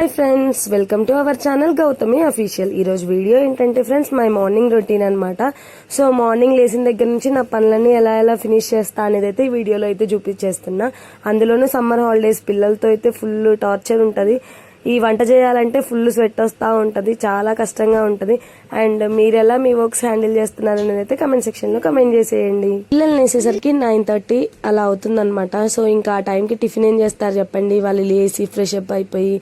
Hi friends welcome to our channel Gautami official ఈరోజు video ఏంటంటే friends my morning routine అనమాట so morning లేచిన దగ్గర నుంచి నా పనులన్నీ ఎలా ఎలా ఫినిష్ చేస్తా అనేది అయితే ఈ వీడియోలో అయితే చూపించేస్తున్నా. అందులోనూ సమ్మర్ హాలిడేస్ పిల్లలతో అయితే ఫుల్ టార్చర్ ఉంటుంది. ఈ వంట చేయాలంటే ఫుల్ స్వెట్ వస్తూ ఉంటుంది చాలా కష్టంగా ఉంటుంది. అండ్ మీరు ఎలా మీ వర్క్స్ హ్యాండిల్ చేస్తున్నారు అనేది అయితే కమెంట్ సెక్షన్లో కమెంట్ చేసేయండి. పిల్లలు వేసేసరికి నైన్ థర్టీ అలా అవుతుందనమాట సో ఇంకా ఆ టైంకి టిఫిన్ ఏం చేస్తారు చెప్పండి? వాళ్ళు లేచి ఫ్రెష్ అప్ అయిపోయి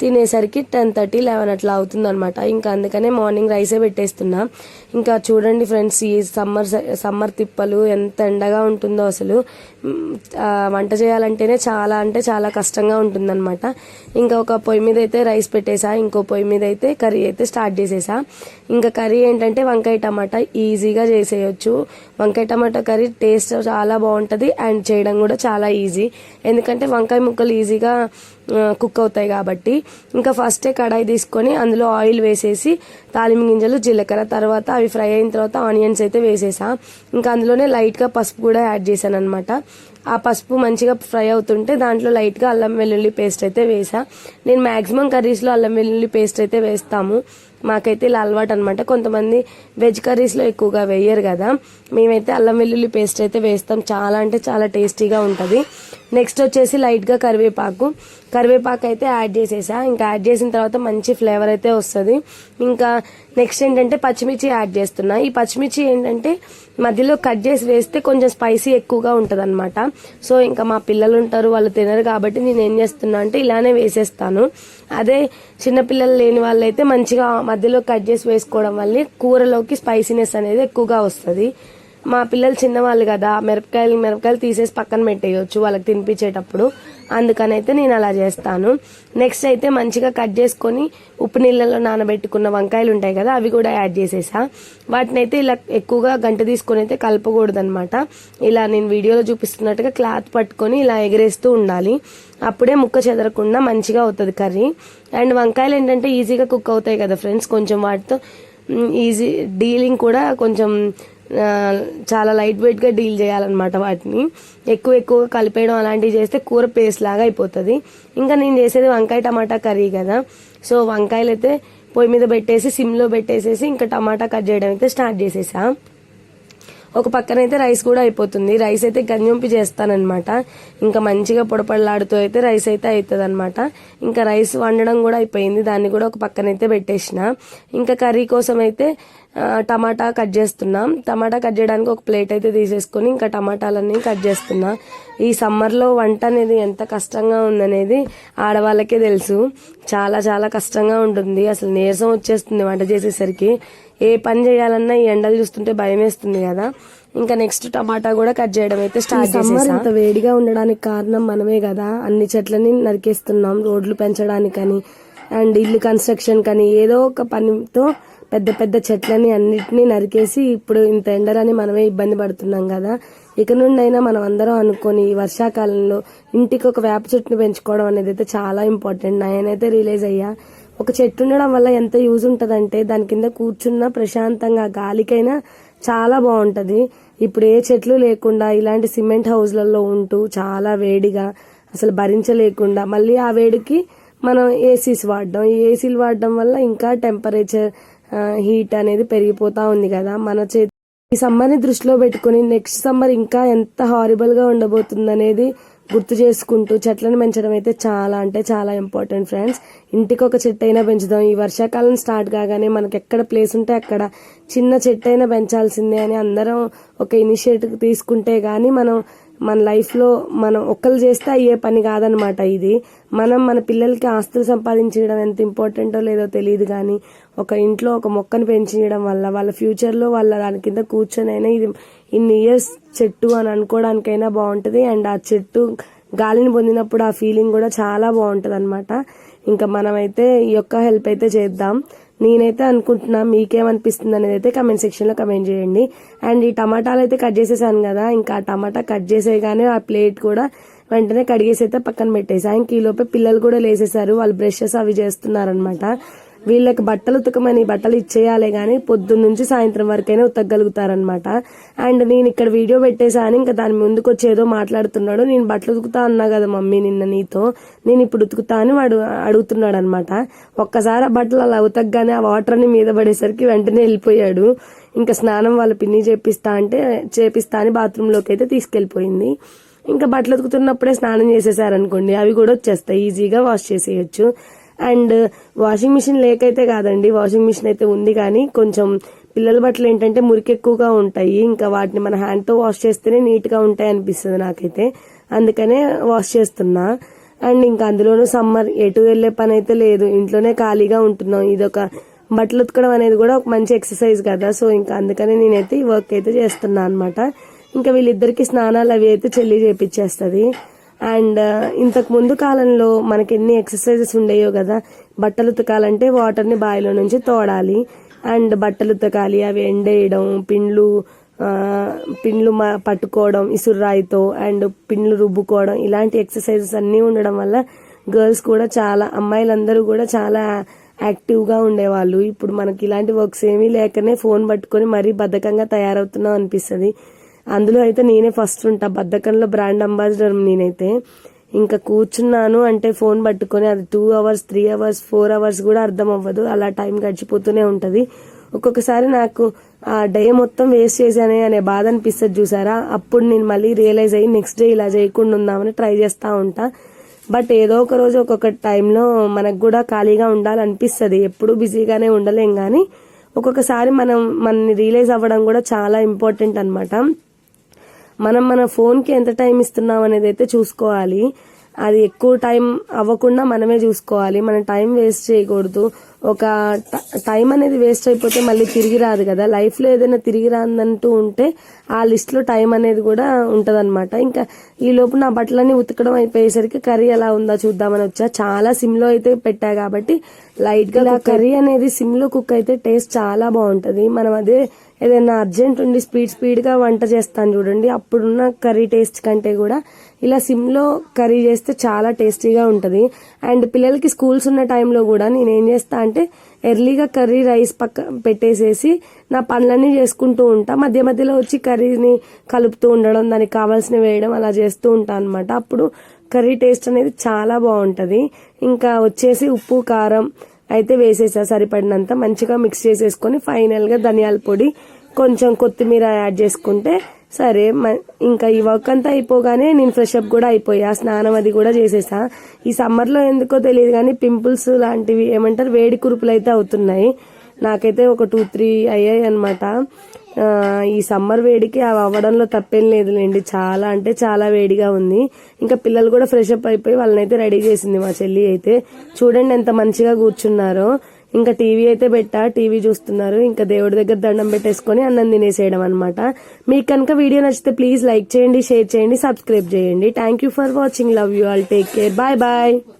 తినేసరికి టెన్ థర్టీ లెవెన్ అట్లా అవుతుందనమాట ఇంకా అందుకనే మార్నింగ్ రైసే పెట్టేస్తున్నా. ఇంకా చూడండి ఫ్రెండ్స్ ఈ సమ్మర్ సమ్మర్ తిప్పలు ఎంత ఎండగా ఉంటుందో అసలు. వంట చేయాలంటేనే చాలా అంటే చాలా కష్టంగా ఉంటుందన్నమాట. ఇంకా ఒక పొయ్యి మీద అయితే రైస్ పెట్టేసా. ఇంకో పొయ్యి మీద అయితే కర్రీ అయితే స్టార్ట్ చేసేసా. ఇంకా కర్రీ ఏంటంటే వంకాయ టమాటా ఈజీగా చేసేయచ్చు. వంకాయ టమాటా కర్రీ టేస్ట్ చాలా బాగుంటుంది అండ్ చేయడం కూడా చాలా ఈజీ. ఎందుకంటే వంకాయ ముక్కలు ఈజీగా కుక్ అవుతాయి కాబట్టి. ఇంకా ఫస్టే కడాయి తీసుకొని అందులో ఆయిల్ వేసేసి తాలిమి గింజలు జీలకర్ర తర్వాత అవి ఫ్రై అయిన తర్వాత ఆనియన్స్ అయితే వేసేసా. ఇంకా అందులోనే లైట్గా పసుపు కూడా యాడ్ చేశాను అనమాట ఆ పసుపు మంచిగా ఫ్రై అవుతుంటే దాంట్లో లైట్గా అల్లం వెల్లుల్లి పేస్ట్ అయితే వేసా. నేను మ్యాక్సిమం కర్రీస్లో అల్లం వెల్లుల్లి పేస్ట్ అయితే వేస్తాము. మాకైతే ఇలా అలవాటు అనమాట కొంతమంది వెజ్ కర్రీస్లో ఎక్కువగా వేయరు కదా. మేమైతే అల్లం వెల్లుల్లి పేస్ట్ అయితే వేస్తాం. చాలా అంటే చాలా టేస్టీగా ఉంటుంది. నెక్స్ట్ వచ్చేసి లైట్గా కరివేపాకు. కరివేపాకు అయితే యాడ్ చేసేసా. ఇంకా యాడ్ చేసిన తర్వాత మంచి ఫ్లేవర్ అయితే వస్తుంది. ఇంకా నెక్స్ట్ ఏంటంటే పచ్చిమిర్చి యాడ్ చేస్తున్నా. ఈ పచ్చిమిర్చి ఏంటంటే మధ్యలో కట్ చేసి వేస్తే కొంచెం స్పైసీ ఎక్కువగా ఉంటుంది అనమాట సో ఇంకా మా పిల్లలు ఉంటారు వాళ్ళు తినరు కాబట్టి నేను ఏం చేస్తున్నా అంటే ఇలానే వేసేస్తాను. అదే చిన్నపిల్లలు లేని వాళ్ళైతే మంచిగా మధ్యలో కట్ చేసి వేసుకోవడం వల్ల కూరలోకి స్పైసీనెస్ అనేది ఎక్కువగా వస్తుంది. మా పిల్లలు చిన్నవాళ్ళు కదా మిరపకాయలు మిరపకాయలు తీసేసి పక్కన పెట్టేయచ్చు వాళ్ళకి తినిపించేటప్పుడు. అందుకనైతే నేను అలా చేస్తాను. నెక్స్ట్ అయితే మంచిగా కట్ చేసుకొని ఉప్పు నీళ్ళలో నానబెట్టుకున్న వంకాయలు ఉంటాయి కదా అవి కూడా యాడ్ చేసేసా. వాటిని అయితే ఇలా ఎక్కువగా గంట తీసుకొని అయితే కలపకూడదు అనమాట ఇలా నేను వీడియోలో చూపిస్తున్నట్టుగా క్లాత్ పట్టుకొని ఇలా ఎగరేస్తూ ఉండాలి. అప్పుడే ముక్క చెదరకుండా మంచిగా అవుతుంది కర్రీ. అండ్ వంకాయలు ఏంటంటే ఈజీగా కుక్ అవుతాయి కదా ఫ్రెండ్స్ కొంచెం వాటితో ఈజీ డీలింగ్ కూడా కొంచెం చాలా లైట్ వెయిట్గా డీల్ చేయాలన్నమాట వాటిని. ఎక్కువ ఎక్కువగా కలిపేయడం అలాంటివి చేస్తే కూర పేస్ట్ లాగా అయిపోతుంది. ఇంకా నేను చేసేది వంకాయ టమాటా కర్రీ కదా. సో వంకాయలు అయితే పొయ్యి మీద పెట్టేసి సిమ్లో పెట్టేసేసి ఇంకా టమాటా కట్ చేయడం అయితే స్టార్ట్ చేసేసా. ఒక పక్కన అయితే రైస్ కూడా అయిపోతుంది. రైస్ అయితే గంజంపి చేస్తానన్నమాట. ఇంకా మంచిగా పొడపడలాడుతూ అయితే రైస్ అయితే అవుతుంది అనమాట ఇంకా రైస్ వండడం కూడా అయిపోయింది. దాన్ని కూడా ఒక పక్కన అయితే పెట్టేసిన. ఇంకా కర్రీ కోసం అయితే టమాటా కట్ చేస్తున్నాం. టమాటా కట్ చేయడానికి ఒక ప్లేట్ అయితే తీసేసుకొని ఇంకా టమాటాలన్నీ కట్ చేస్తున్నా. ఈ సమ్మర్లో వంట అనేది ఎంత కష్టంగా ఉందనేది ఆడవాళ్ళకే తెలుసు. చాలా చాలా కష్టంగా ఉంటుంది. అసలు నీరసం వచ్చేస్తుంది వంట చేసేసరికి. ఏ పని చేయాలన్నా ఈ ఎండలు చూస్తుంటే భయం వేస్తుంది కదా. ఇంకా నెక్స్ట్ టమాటా కూడా కట్ చేయడం అయితే స్టార్ట్ సమ్మర్ ఇంత వేడిగా ఉండడానికి కారణం మనమే కదా. అన్ని చెట్లని నరికేస్తున్నాం రోడ్లు పెంచడానికని అండ్ ఇల్లు కన్స్ట్రక్షన్ కానీ. ఏదో ఒక పనితో పెద్ద పెద్ద చెట్లని అన్నిటినీ నరికేసి ఇప్పుడు ఇంత ఎండలని మనమే ఇబ్బంది పడుతున్నాం కదా. ఇక నుండి అయినా మనం అందరం అనుకొని ఈ వర్షాకాలంలో ఇంటికి ఒక వేప చెట్టుని పెంచుకోవడం అనేది అయితే చాలా ఇంపార్టెంట్ నేనైతే రిలీజ్ అయ్యా ఒక చెట్టు ఉండడం వల్ల ఎంత యూజ్ ఉంటుందంటే దాని కింద కూర్చున్న ప్రశాంతంగా గాలికైనా చాలా బాగుంటుంది. ఇప్పుడు ఏ చెట్లు లేకుండా ఇలాంటి సిమెంట్ హౌస్లలో ఉంటూ చాలా వేడిగా అసలు భరించలేకుండా మళ్ళీ ఆ వేడికి మనం ఏసీస్ వాడడం. ఈ ఏసీలు వాడడం వల్ల ఇంకా టెంపరేచర్ హీట్ అనేది పెరిగిపోతూ ఉంది కదా మన చే ఈ సమ్మర్ని దృష్టిలో పెట్టుకుని నెక్స్ట్ సమ్మర్ ఇంకా ఎంత హారిబుల్గా ఉండబోతుంది అనేది గుర్తు చేసుకుంటూ చెట్లను పెంచడం అయితే చాలా అంటే చాలా ఇంపార్టెంట్ ఫ్రెండ్స్ ఇంటికి ఒక చెట్టు అయినా పెంచుదాం. ఈ వర్షాకాలం స్టార్ట్ కాగానే మనకి ఎక్కడ ప్లేస్ ఉంటే అక్కడ చిన్న చెట్టు అయినా పెంచాల్సిందే అని అందరం ఒక ఇనిషియేటివ్ తీసుకుంటే గానీ మనం మన లైఫ్లో మనం ఒక్కరు చేస్తే అయ్యే పని కాదనమాట ఇది. మనం మన పిల్లలకి ఆస్తులు సంపాదించడం ఎంత ఇంపార్టెంటో లేదో తెలియదు కానీ ఒక ఇంట్లో ఒక మొక్కను పెంచడం వల్ల వాళ్ళ ఫ్యూచర్లో వాళ్ళ దాని కింద కూర్చొని అయినా ఇది ఇన్ని ఇయర్స్ చెట్టు అని అనుకోవడానికైనా బాగుంటుంది. అండ్ ఆ చెట్టు గాలిని పొందినప్పుడు ఆ ఫీలింగ్ కూడా చాలా బాగుంటుంది అనమాట ఇంకా మనమైతే ఈ యొక్క హెల్ప్ అయితే చేద్దాం. నేనైతే అనుకుంటున్నా మీకేమనిపిస్తుంది అనేది అయితే కమెంట్ సెక్షన్లో కమెంట్ చేయండి. అండ్ ఈ టమాటాలు అయితే కట్ చేసేసాను కదా ఇంకా ఆ టమాటా కట్ చేసేయగానే ఆ ప్లేట్ కూడా వెంటనే కడిగేసి అయితే పక్కన పెట్టేసా. ఇంక ఈ లోపే పిల్లలు కూడా లేసేసారు వాళ్ళు బ్రషెస్ అవి చేస్తున్నారనమాట వీళ్ళకి బట్టలు ఉతకమని బట్టలు ఇచ్చేయాలి కానీ పొద్దున్న నుంచి సాయంత్రం వరకైనా ఉతకగలుగుతారనమాట అండ్ నేను ఇక్కడ వీడియో పెట్టేశాను ఇంకా దాని ముందుకు వచ్చి ఏదో మాట్లాడుతున్నాడు. నేను బట్టలు ఉతుకుతా అన్నా కదా మమ్మీ నిన్న నీతో. నేను ఇప్పుడు ఉతుకుతా అని వాడు అడుగుతున్నాడు అనమాట ఒక్కసారి ఆ బట్టలు అలా ఉతకగానే ఆ వాటర్ని మీద పడేసరికి వెంటనే వెళ్ళిపోయాడు. ఇంకా స్నానం వాళ్ళ పిన్ని చేపిస్తా అంటే చేపిస్తా అని బాత్రూంలోకి అయితే తీసుకెళ్ళిపోయింది ఇంకా బట్టలు ఉతుకుతున్నప్పుడే స్నానం చేసేసారనుకోండి అవి కూడా వచ్చేస్తాయి. ఈజీగా వాష్ చేసేయచ్చు. అండ్ వాషింగ్ మిషన్ లేకైతే కాదండి వాషింగ్ మిషన్ అయితే ఉంది కానీ కొంచెం పిల్లల బట్టలు ఏంటంటే మురికి ఎక్కువగా ఉంటాయి. ఇంకా వాటిని మన హ్యాండ్తో వాష్ చేస్తేనే నీట్గా ఉంటాయి అనిపిస్తుంది నాకైతే. అందుకనే వాష్ చేస్తున్నా. అండ్ ఇంకా అందులోనూ సమ్మర్ ఎటు వెళ్ళే పని అయితే లేదు. ఇంట్లోనే ఖాళీగా ఉంటున్నాం. ఇదొక బట్టలు ఉతకడం అనేది కూడా ఒక మంచి ఎక్సర్సైజ్ కదా. సో ఇంకా అందుకనే నేనైతే ఈ వర్క్ అయితే చేస్తున్నా అనమాట ఇంకా వీళ్ళిద్దరికి స్నానాలు అవి అయితే చెల్లి చేపించేస్తుంది అండ్ uh, ఇంతకు ముందు కాలంలో మనకి ఎన్ని ఎక్సర్సైజెస్ ఉండేయో కదా బట్టలు ఉతకాలంటే వాటర్ని బావిలో నుంచి తోడాలి. అండ్ బట్టలు ఉతకాలి అవి ఎండేయడం పిండ్లు పిండ్లు పట్టుకోవడం ఇసురాయితో అండ్ పిండ్లు రుబ్బుకోవడం ఇలాంటి ఎక్సర్సైజెస్ అన్నీ ఉండడం వల్ల గర్ల్స్ కూడా చాలా అమ్మాయిలందరూ కూడా చాలా యాక్టివ్గా ఉండేవాళ్ళు. ఇప్పుడు మనకి ఇలాంటి వర్క్స్ ఏమీ లేకనే ఫోన్ పట్టుకొని మరీ బద్ధకంగా తయారవుతున్నాం అనిపిస్తుంది. అందులో అయితే నేనే ఫస్ట్ ఉంటా. బద్ధకంలో బ్రాండ్ అంబాసిడర్ నేనైతే. ఇంకా కూర్చున్నాను అంటే ఫోన్ పట్టుకొని అది two hours three hours four hours కూడా అర్థం అవ్వదు. అలా టైం గడిచిపోతూనే ఉంటుంది. ఒక్కొక్కసారి నాకు ఆ డే మొత్తం వేస్ట్ చేశానే అనే బాధ అనిపిస్తుంది చూసారా? అప్పుడు నేను మళ్ళీ రియలైజ్ అయ్యి నెక్స్ట్ డే ఇలా చేయకుండా ఉందామని ట్రై చేస్తూ ఉంటా. బట్ ఏదో ఒక రోజు ఒక్కొక్క టైంలో మనకు కూడా ఖాళీగా ఉండాలనిపిస్తుంది. ఎప్పుడు బిజీగానే ఉండలేం కానీ ఒక్కొక్కసారి మనం మనని రియలైజ్ అవ్వడం కూడా చాలా ఇంపార్టెంట్ అనమాట మనం మన ఫోన్కి ఎంత టైం ఇస్తున్నాం అనేది అయితే చూసుకోవాలి. అది ఎక్కువ టైం అవ్వకుండా మనమే చూసుకోవాలి. మనం టైం వేస్ట్ చేయకూడదు. ఒక ట- అనేది వేస్ట్ అయిపోతే మళ్ళీ తిరిగి రాదు కదా. లైఫ్లో ఏదైనా తిరిగి రాదంటూ ఉంటే ఆ లిస్ట్లో టైం అనేది కూడా ఉంటదన్నమాట. ఇంకా ఈ లోపు నా బట్టలన్నీ ఉతకడం అయిపోయేసరికి కర్రీ ఎలా ఉందా చూద్దామని వచ్చా. చాలా సిమ్లో అయితే పెట్టా కాబట్టి లైట్గా కర్రీ అనేది సిమ్లో కుక్ అయితే టేస్ట్ చాలా బాగుంటది. మనం అదే ఏదైనా అర్జెంట్ ఉండి స్పీడ్ స్పీడ్గా వంట చేస్తాను చూడండి. అప్పుడున్న కర్రీ టేస్ట్ కంటే కూడా ఇలా సిమ్లో కర్రీ చేస్తే చాలా టేస్టీగా ఉంటుంది. అండ్ పిల్లలకి స్కూల్స్ ఉన్న టైంలో కూడా నేను ఏం చేస్తా అంటే ఎర్లీగా కర్రీ రైస్ పక్క పెట్టేసేసి నా పనులన్నీ చేసుకుంటూ ఉంటా. మధ్య మధ్యలో వచ్చి కర్రీని కలుపుతూ ఉండడం దానికి కావాల్సినవి వేయడం అలా చేస్తూ ఉంటాను అనమాట అప్పుడు కర్రీ టేస్ట్ అనేది చాలా బాగుంటుంది. ఇంకా వచ్చేసి ఉప్పు కారం అయితే వేసేసా సరిపడినంత మంచిగా మిక్స్ చేసేసుకొని ఫైనల్గా ధనియాల పొడి కొంచెం కొత్తిమీర యాడ్ చేసుకుంటే సరే మ- ఇంకా ఈ వర్క్ అంతా అయిపోగానే నేను ఫ్రెష్ అప్ కూడా అయిపోయా స్నానం అది కూడా చేసేసా. ఈ సమ్మర్లో ఎందుకో తెలియదు కానీ పింపుల్స్ లాంటివి ఏమంటారు వేడి కురుపులు అయితే అవుతున్నాయి. నాకైతే ఒక టూ త్రీ అయ్యాయి అనమాట ఈ సమ్మర్ వేడికి అవి అవ్వడంలో తప్పేం లేదులేండి. చాలా అంటే చాలా వేడిగా ఉంది. ఇంకా పిల్లలు కూడా ఫ్రెష్ అప్ అయిపోయి వాళ్ళనైతే రెడీ చేసింది మా చెల్లి అయితే. చూడండి ఎంత మంచిగా కూర్చున్నారో. ఇంకా టీవీ అయితే పెట్టా టీవీ చూస్తున్నారు. ఇంకా దేవుడి దగ్గర దండం పెట్టేసుకొని అన్నం తినేసేయడం అనమాట మీకు కనుక వీడియో నచ్చితే ప్లీజ్ లైక్ చేయండి షేర్ చేయండి సబ్స్క్రైబ్ చేయండి. Thank you for watching love you all take care bye bye